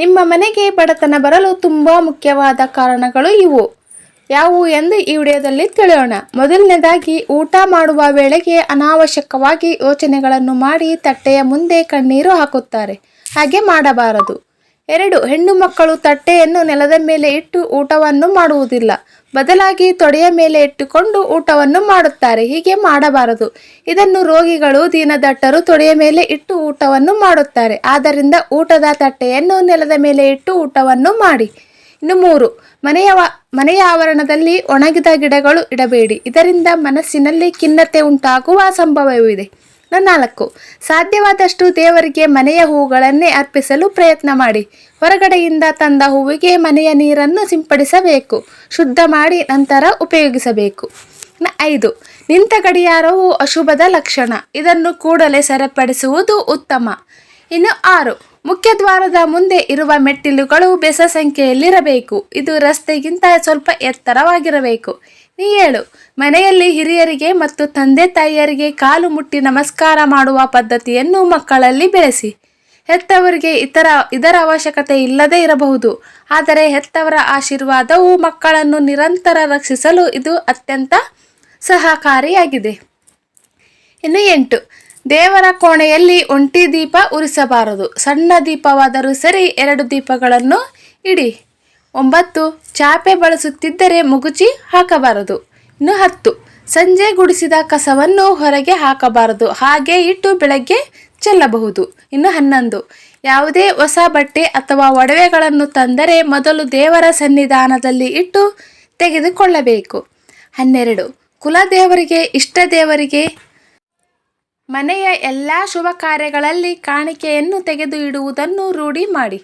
ನಿಮ್ಮ ಮನೆಗೆ ಬಡತನ ಬರಲು ತುಂಬ ಮುಖ್ಯವಾದ ಕಾರಣಗಳು ಇವು. ಯಾವುವು ಎಂದು ಈ ವಿಡಿಯೋದಲ್ಲಿ ತಿಳಿಯೋಣ. ಮೊದಲನೇದಾಗಿ, ಊಟ ಮಾಡುವ ವೇಳೆಗೆ ಅನಾವಶ್ಯಕವಾಗಿ ಯೋಚನೆಗಳನ್ನು ಮಾಡಿ ತಟ್ಟೆಯ ಮುಂದೆ ಕಣ್ಣೀರು ಹಾಕುತ್ತಾರೆ. ಹಾಗೆ ಮಾಡಬಾರದು. ಎರಡು, ಹೆಣ್ಣು ಮಕ್ಕಳು ತಟ್ಟೆಯನ್ನು ನೆಲದ ಮೇಲೆ ಇಟ್ಟು ಊಟವನ್ನು ಮಾಡುವುದಿಲ್ಲ. ಬದಲಾಗಿ ತೊಡೆಯ ಮೇಲೆ ಇಟ್ಟುಕೊಂಡು ಊಟವನ್ನು ಮಾಡುತ್ತಾರೆ. ಹೀಗೆ ಮಾಡಬಾರದು. ಇದನ್ನು ರೋಗಿಗಳು ದೀನದಟ್ಟರು ತೊಡೆಯ ಮೇಲೆ ಇಟ್ಟು ಊಟವನ್ನು ಮಾಡುತ್ತಾರೆ. ಆದ್ದರಿಂದ ಊಟದ ತಟ್ಟೆಯನ್ನು ನೆಲದ ಮೇಲೆ ಇಟ್ಟು ಊಟವನ್ನು ಮಾಡಿ. ಇನ್ನು ಮೂರು, ಮನೆಯ ಮನೆಯ ಆವರಣದಲ್ಲಿ ಒಣಗಿದ ಗಿಡಗಳು ಇಡಬೇಡಿ. ಇದರಿಂದ ಮನಸ್ಸಿನಲ್ಲಿ ಖಿನ್ನತೆ ಉಂಟಾಗುವ ಸಂಭವವಿದೆ. ನಾಲ್ಕು ಸಾಧ್ಯವಾದಷ್ಟು ದೇವರಿಗೆ ಮನೆಯ ಹೂಗಳನ್ನೇ ಅರ್ಪಿಸಲು ಪ್ರಯತ್ನ ಮಾಡಿ. ಹೊರಗಡೆಯಿಂದ ತಂದ ಹೂವಿಗೆ ಮನೆಯ ನೀರನ್ನು ಸಿಂಪಡಿಸಬೇಕು. ಶುದ್ಧ ಮಾಡಿ ನಂತರ ಉಪಯೋಗಿಸಬೇಕು. ಐದು. ನಿಂತ ಗಡಿಯಾರವು ಅಶುಭದ ಲಕ್ಷಣ. ಇದನ್ನು ಕೂಡಲೇ ಸರಿಪಡಿಸುವುದು ಉತ್ತಮ. ಇನ್ನು ಆರು. ಮುಖ್ಯ ದ್ವಾರದ ಮುಂದೆ ಇರುವ ಮೆಟ್ಟಿಲುಗಳು ಬೆಸ ಸಂಖ್ಯೆಯಲ್ಲಿರಬೇಕು. ಇದು ರಸ್ತೆಗಿಂತ ಸ್ವಲ್ಪ ಎತ್ತರವಾಗಿರಬೇಕು. ಏಳು ಮನೆಯಲ್ಲಿ ಹಿರಿಯರಿಗೆ ಮತ್ತು ತಂದೆ ತಾಯಿಯರಿಗೆ ಕಾಲು ಮುಟ್ಟಿ ನಮಸ್ಕಾರ ಮಾಡುವ ಪದ್ಧತಿಯನ್ನು ಮಕ್ಕಳಲ್ಲಿ ಬೆಳೆಸಿ. ಹೆತ್ತವರಿಗೆ ಇತರ, ಇದರ ಅವಶ್ಯಕತೆ ಇಲ್ಲದೇ ಇರಬಹುದು, ಆದರೆ ಹೆತ್ತವರ ಆಶೀರ್ವಾದವು ಮಕ್ಕಳನ್ನು ನಿರಂತರ ರಕ್ಷಿಸಲು ಇದು ಅತ್ಯಂತ ಸಹಕಾರಿಯಾಗಿದೆ. ಇನ್ನು ಎಂಟು, ದೇವರ ಕೋಣೆಯಲ್ಲಿ ಒಂಟಿ ದೀಪ ಉರಿಸಬಾರದು, ಸಣ್ಣ ದೀಪವಾದರೂ ಸರಿ ಎರಡು ದೀಪಗಳನ್ನು ಇಡಿ. ಒಂಬತ್ತು, ಚಾಪೆ ಬಳಸುತ್ತಿದ್ದರೆ ಮುಗುಚಿ ಹಾಕಬಾರದು. ಇನ್ನು ಹತ್ತು, ಸಂಜೆ ಗುಡಿಸಿದ ಕಸವನ್ನು ಹೊರಗೆ ಹಾಕಬಾರದು. ಹಾಗೆ ಇಟ್ಟು ಬೆಳಗ್ಗೆ ಚೆಲ್ಲಬಹುದು. ಇನ್ನು ಹನ್ನೊಂದು, ಯಾವುದೇ ಹೊಸ ಬಟ್ಟೆ ಅಥವಾ ಒಡವೆಗಳನ್ನು ತಂದರೆ ಮೊದಲು ದೇವರ ಸನ್ನಿಧಾನದಲ್ಲಿ ಇಟ್ಟು ತೆಗೆದುಕೊಳ್ಳಬೇಕು. ಹನ್ನೆರಡು, ಕುಲದೇವರಿಗೆ ಇಷ್ಟ ದೇವರಿಗೆ ಮನೆಯ ಎಲ್ಲ ಶುಭ ಕಾರ್ಯಗಳಲ್ಲಿ ಕಾಣಿಕೆಯನ್ನು ತೆಗೆದು ಇಡುವುದನ್ನು ರೂಢಿ ಮಾಡಿ.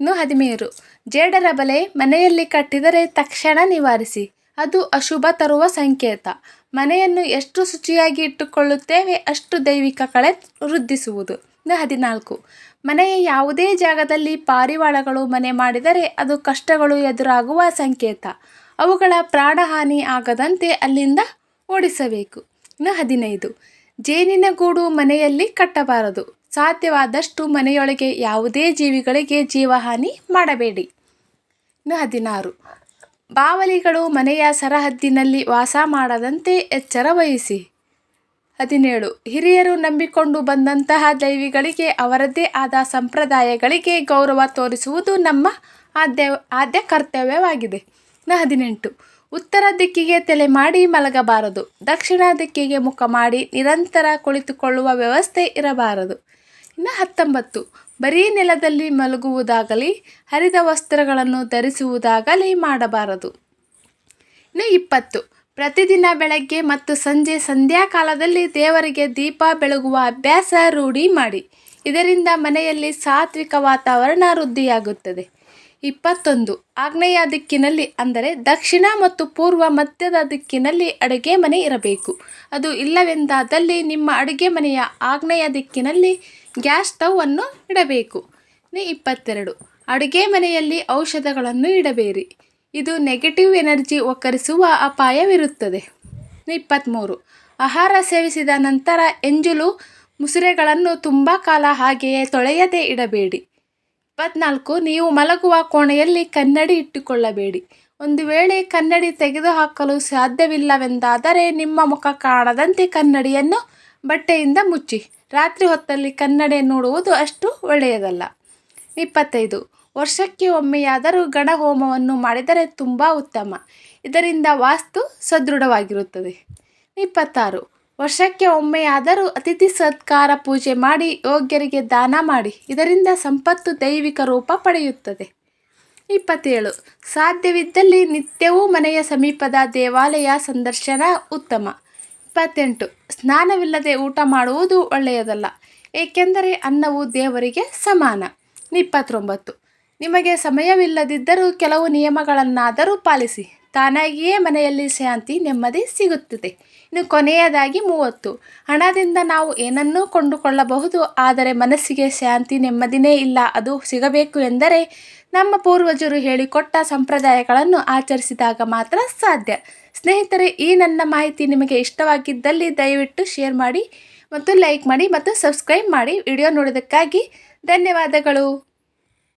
ಇನ್ನು ಹದಿಮೂರು ಜೇಡರ ಬಲೆ ಮನೆಯಲ್ಲಿ ಕಟ್ಟಿದರೆ ತಕ್ಷಣ ನಿವಾರಿಸಿ. ಅದು ಅಶುಭ ತರುವ ಸಂಕೇತ. ಮನೆಯನ್ನು ಎಷ್ಟು ಶುಚಿಯಾಗಿ ಇಟ್ಟುಕೊಳ್ಳುತ್ತೇವೆ ಅಷ್ಟು ದೈವಿಕ ಕಳೆ ವೃದ್ಧಿಸುವುದು. ಹದಿನಾಲ್ಕು. ಮನೆಯ ಯಾವುದೇ ಜಾಗದಲ್ಲಿ ಪಾರಿವಾಳಗಳು ಮನೆ ಮಾಡಿದರೆ ಅದು ಕಷ್ಟಗಳು ಎದುರಾಗುವ ಸಂಕೇತ. ಅವುಗಳ ಪ್ರಾಣಹಾನಿ ಆಗದಂತೆ ಅಲ್ಲಿಂದ ಓಡಿಸಬೇಕು. ಇನ್ನು ಹದಿನೈದು. ಜೇನಿನ ಗೂಡು ಮನೆಯಲ್ಲಿ ಕಟ್ಟಬಾರದು. ಸಾಧ್ಯವಾದಷ್ಟು ಮನೆಯೊಳಗೆ ಯಾವುದೇ ಜೀವಿಗಳಿಗೆ ಜೀವಹಾನಿ ಮಾಡಬೇಡಿ. ಹದಿನಾರು. ಬಾವಲಿಗಳು ಮನೆಯ ಸರಹದ್ದಿನಲ್ಲಿ ವಾಸ ಮಾಡದಂತೆ ಎಚ್ಚರ ವಹಿಸಿ. ಹದಿನೇಳು. ಹಿರಿಯರು ನಂಬಿಕೊಂಡು ಬಂದಂತಹ ದೈವಿಗಳಿಗೆ ಅವರದ್ದೇ ಆದ ಸಂಪ್ರದಾಯಗಳಿಗೆ ಗೌರವ ತೋರಿಸುವುದು ನಮ್ಮ ಆದ್ಯ ಆದ್ಯ ಕರ್ತವ್ಯವಾಗಿದೆ. ನ ಹದಿನೆಂಟು. ಉತ್ತರ ದಿಕ್ಕಿಗೆ ತಲೆ ಮಾಡಿ ಮಲಗಬಾರದು. ದಕ್ಷಿಣ ದಿಕ್ಕಿಗೆ ಮುಖ ಮಾಡಿ ನಿರಂತರ ಕುಳಿತುಕೊಳ್ಳುವ ವ್ಯವಸ್ಥೆ ಇರಬಾರದು. ಇನ್ನು ಹತ್ತೊಂಬತ್ತು. ಬರೀ ನೆಲದಲ್ಲಿ ಮಲಗುವುದಾಗಲಿ, ಹರಿದ ವಸ್ತ್ರಗಳನ್ನು ಧರಿಸುವುದಾಗಲಿ ಮಾಡಬಾರದು. ಇನ್ನು ಇಪ್ಪತ್ತು. ಪ್ರತಿದಿನ ಬೆಳಗ್ಗೆ ಮತ್ತು ಸಂಜೆ ಸಂಧ್ಯಾಕಾಲದಲ್ಲಿ ದೇವರಿಗೆ ದೀಪ ಬೆಳಗುವ ಅಭ್ಯಾಸ ರೂಢಿ ಮಾಡಿ. ಇದರಿಂದ ಮನೆಯಲ್ಲಿ ಸಾತ್ವಿಕ ವಾತಾವರಣ ವೃದ್ಧಿಯಾಗುತ್ತದೆ. ಇಪ್ಪತ್ತೊಂದು. ಆಗ್ನೇಯ ದಿಕ್ಕಿನಲ್ಲಿ ಅಂದರೆ ದಕ್ಷಿಣ ಮತ್ತು ಪೂರ್ವ ಮಧ್ಯದ ದಿಕ್ಕಿನಲ್ಲಿ ಅಡುಗೆ ಮನೆ ಇರಬೇಕು. ಅದು ಇಲ್ಲವೆಂದಾದಲ್ಲಿ ನಿಮ್ಮ ಅಡುಗೆ ಮನೆಯ ಆಗ್ನೇಯ ದಿಕ್ಕಿನಲ್ಲಿ ಗ್ಯಾಸ್ ಸ್ಟವ್ ಅನ್ನು ಇಡಬೇಕು ಇಪ್ಪತ್ತೆರಡು. ಅಡುಗೆ ಮನೆಯಲ್ಲಿ ಔಷಧಗಳನ್ನು ಇಡಬೇಡಿ. ಇದು ನೆಗೆಟಿವ್ ಎನರ್ಜಿ ಒಕ್ಕರಿಸುವ ಅಪಾಯವಿರುತ್ತದೆ. ಇಪ್ಪತ್ತ್ಮೂರು ಆಹಾರ ಸೇವಿಸಿದ ನಂತರ ಎಂಜಲು ಮುಸುರೆಗಳನ್ನು ತುಂಬ ಕಾಲ ಹಾಗೆಯೇ ತೊಳೆಯದೇ ಇಡಬೇಡಿ. ಇಪ್ಪತ್ನಾಲ್ಕು. ನೀವು ಮಲಗುವ ಕೋಣೆಯಲ್ಲಿ ಕನ್ನಡಿ ಇಟ್ಟುಕೊಳ್ಳಬೇಡಿ. ಒಂದು ವೇಳೆ ಕನ್ನಡಿ ತೆಗೆದುಹಾಕಲು ಸಾಧ್ಯವಿಲ್ಲವೆಂದಾದರೆ ನಿಮ್ಮ ಮುಖ ಕಾಣದಂತೆ ಕನ್ನಡಿಯನ್ನು ಬಟ್ಟೆಯಿಂದ ಮುಚ್ಚಿ. ರಾತ್ರಿ ಹೊತ್ತಲ್ಲಿ ಕನ್ನಡಿ ನೋಡುವುದು ಅಷ್ಟು ಒಳ್ಳೆಯದಲ್ಲ. ಇಪ್ಪತ್ತೈದು. ವರ್ಷಕ್ಕೆ ಒಮ್ಮೆಯಾದರೂ ಗಣ ಹೋಮವನ್ನು ಮಾಡಿದರೆ ತುಂಬ ಉತ್ತಮ. ಇದರಿಂದ ವಾಸ್ತು ಸದೃಢವಾಗಿರುತ್ತದೆ. ಇಪ್ಪತ್ತಾರು. ವರ್ಷಕ್ಕೆ ಒಮ್ಮೆಯಾದರೂ ಅತಿಥಿ ಸತ್ಕಾರ ಪೂಜೆ ಮಾಡಿ ಯೋಗ್ಯರಿಗೆ ದಾನ ಮಾಡಿ. ಇದರಿಂದ ಸಂಪತ್ತು ದೈವಿಕ ರೂಪ ಪಡೆಯುತ್ತದೆ. ಇಪ್ಪತ್ತೇಳು. ಸಾಧ್ಯವಿದ್ದಲ್ಲಿ ನಿತ್ಯವೂ ಮನೆಯ ಸಮೀಪದ ದೇವಾಲಯ ಸಂದರ್ಶನ ಉತ್ತಮ. ಇಪ್ಪತ್ತೆಂಟು. ಸ್ನಾನವಿಲ್ಲದೆ ಊಟ ಮಾಡುವುದು ಒಳ್ಳೆಯದಲ್ಲ, ಏಕೆಂದರೆ ಅನ್ನವು ದೇವರಿಗೆ ಸಮಾನ. ಇಪ್ಪತ್ತೊಂಬತ್ತು. ನಿಮಗೆ ಸಮಯವಿಲ್ಲದಿದ್ದರೂ ಕೆಲವು ನಿಯಮಗಳನ್ನಾದರೂ ಪಾಲಿಸಿ. ತಾನಾಗಿಯೇ ಮನೆಯಲ್ಲಿ ಶಾಂತಿ, ನೆಮ್ಮದಿ ಸಿಗುತ್ತದೆ. ಇನ್ನು ಕೊನೆಯದಾಗಿ ಮೂವತ್ತು. ಹಣದಿಂದ ನಾವು ಏನನ್ನೂ ಕೊಂಡುಕೊಳ್ಳಬಹುದು, ಆದರೆ ಮನಸ್ಸಿಗೆ ಶಾಂತಿ, ನೆಮ್ಮದಿನೇ ಇಲ್ಲ. ಅದು ಸಿಗಬೇಕು ಎಂದರೆ ನಮ್ಮ ಪೂರ್ವಜರು ಹೇಳಿಕೊಟ್ಟ ಸಂಪ್ರದಾಯಗಳನ್ನು ಆಚರಿಸಿದಾಗ ಮಾತ್ರ ಸಾಧ್ಯ. ಸ್ನೇಹಿತರೆ, ಈ ನನ್ನ ಮಾಹಿತಿ ನಿಮಗೆ ಇಷ್ಟವಾಗಿದ್ದಲ್ಲಿ ದಯವಿಟ್ಟು ಶೇರ್ ಮಾಡಿ ಮತ್ತು ಲೈಕ್ ಮಾಡಿ ಮತ್ತು ಸಬ್ಸ್ಕ್ರೈಬ್ ಮಾಡಿ. ವಿಡಿಯೋ ನೋಡೋದಕ್ಕಾಗಿ ಧನ್ಯವಾದಗಳು.